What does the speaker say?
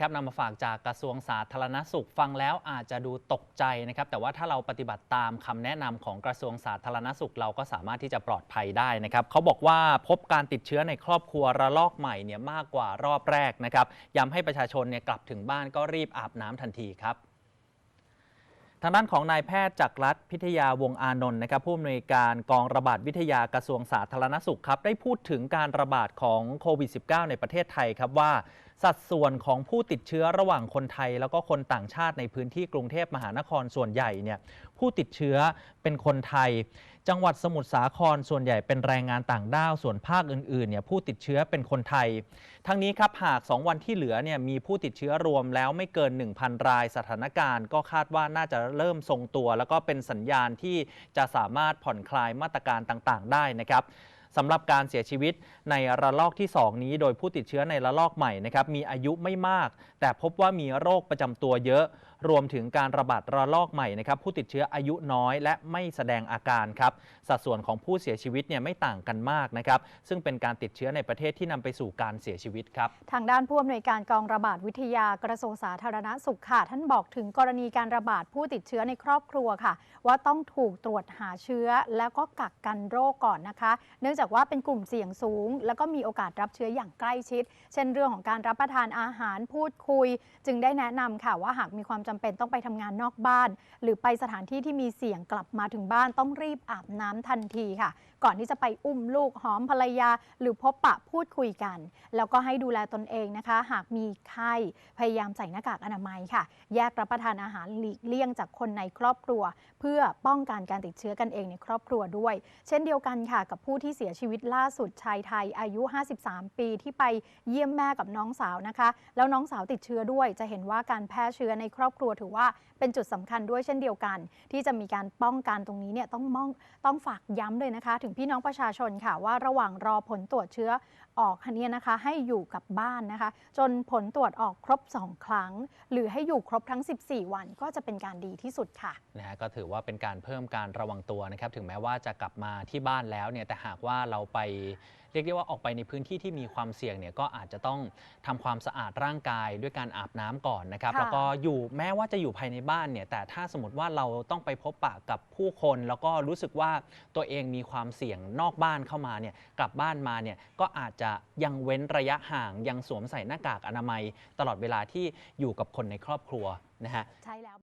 ครับนำมาฝากจากกระทรวงสาธารณสุขฟังแล้วอาจจะดูตกใจนะครับ แต่ว่าถ้าเราปฏิบัติตามคำแนะนำของกระทรวงสาธารณสุขเราก็สามารถที่จะปลอดภัยได้นะครับเขาบอกว่าพบการติดเชื้อในครอบครัวระลอกใหม่เนี่ยมากกว่ารอบแรกนะครับย้ำให้ประชาชนเนี่ยกลับถึงบ้านก็รีบอาบน้ำทันทีครับทางด้านของนายแพทย์จักรรัฐพิทยาวงอานนท์นะครับผู้อำนวยการกองระบาดวิทยากระทรวงสาธารณสุขครับได้พูดถึงการระบาดของโควิด -19 ในประเทศไทยครับว่า สัดส่วนของผู้ติดเชื้อระหว่างคนไทย แล้วก็คนต่างชาติในพื้นที่กรุงเทพมหานครส่วนใหญ่เนี่ยผู้ติดเชื้อเป็นคนไทย จังหวัดสมุทรสาครส่วนใหญ่เป็นแรงงานต่างด้าวส่วนภาคอื่นๆเนี่ยผู้ติดเชื้อเป็นคนไทย ทั้งนี้ครับหาก 2 วันที่เหลือเนี่ยมีผู้ติดเชื้อรวมแล้วไม่เกิน 1,000 รายสถานการณ์ ก็คาดว่าน่าจะเริ่มทรงตัว แล้วก็เป็นสัญญาณที่จะสามารถผ่อนคลายมาตรการต่างๆ ได้นะครับ สำหรับการเสียชีวิตในระลอกที่ 2 นี้ โดยผู้ติดเชื้อในระลอกใหม่นะครับมีอายุไม่มาก แต่พบว่ามีโรคประจำตัวเยอะรวมถึงการระบาดระลอกใหม่นะครับผู้ติดเชื้ออายุน้อยและไม่แสดงอาการครับสัดส่วนของผู้เสียชีวิตเนี่ยไม่ต่างกันมากนะครับซึ่งเป็นการติดเชื้อในประเทศที่นำไปสู่การเสียชีวิตครับทางด้านผู้อำนวยการกองระบาดวิทยากระทรวงสาธารณสุขค่ะท่านบอกถึงกรณีการระบาดผู้ติดเชื้อในครอบครัวค่ะ ว่าต้องถูกตรวจหาเชื้อ แล้วก็กักกันโรคก่อนนะคะ เนื่องจากว่าเป็นกลุ่มเสี่ยงสูง แล้วก็มีโอกาสรับเชื้ออย่างใกล้ชิด เช่นเรื่องของการรับประทานอาหารพูดคุย จึงได้แนะนำค่ะว่าหากมีความจำเป็นต้องไปทำงานนอกบ้าน หรือไปสถานที่ที่มีเสี่ยงกลับมาถึงบ้านต้องรีบอาบน้ำทันทีค่ะ ก่อนที่จะไปอุ้มลูกหอมภรรยา หรือพบปะพูดคุยกัน แล้วก็ให้ดูแลตนเองนะคะ หากมีไข้พยายามใส่หน้ากากอนามัยค่ะ แยกรับประทานอาหารหลีกเลี่ยงจากคนในครอบครัว เพื่อป้องกันการติดเชื้อกันเองในครอบครัวด้วย เช่นเดียวกันค่ะ กับผู้ที่เสียชีวิตล่าสุดชายไทยอายุ 53 ปีที่ไปเยี่ยมแม่กับน้องสาวนะคะ แล้วน้องสาวติดเชื้อด้วยจะเห็นว่าการแพร่เชื้อในครอบครัวถือว่าเป็นจุดสำคัญด้วยเช่นเดียวกัน ที่จะมีการป้องกันตรงนี้เนี่ยต้องมองต้องฝากย้ำเลยนะคะ ถึงพี่น้องประชาชนค่ะว่าระหว่างรอผลตรวจเชื้อ ออกคันนี้นะคะให้อยู่กับบ้านนะคะ จนผลตรวจออกครบ 2 ครั้ง หรือให้อยู่ครบทั้ง 14 วันก็จะเป็นการดีที่สุดค่ะนะฮะก็ถือว่าเป็นการเพิ่มการระวังตัวนะครับ ถึงแม้ว่าจะกลับมาที่บ้านแล้วเนี่ยแต่หากว่าเราไปเรียกได้ว่าออกไปในพื้นที่ที่มีความเสี่ยงเนี่ยก็อาจจะต้องทำความสะอาดร่างกายด้วยการอาบน้ำก่อนนะครับค่ะแล้วก็อยู่แม้ว่าจะอยู่ภายในบ้านเนี่ยแต่ถ้าสมมติว่าเราต้องไปพบปะกับผู้คน แล้วก็รู้สึกว่าตัวเองมีความเสี่ยงนอกบ้านเข้ามาเนี่ยกลับบ้านมาเนี่ยก็อาจจะยังเว้นระยะห่างยังสวมใส่หน้ากากอนามัยตลอดเวลาที่อยู่กับคนในครอบครัวนะฮะใช่แล้ว